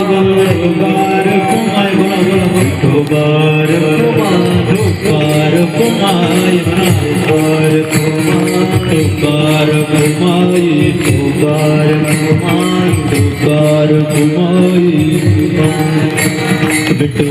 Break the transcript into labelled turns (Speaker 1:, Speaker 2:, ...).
Speaker 1: বার কুমাই বার কুমাই বার কুমাই বার কুমাই বার কুমাই B2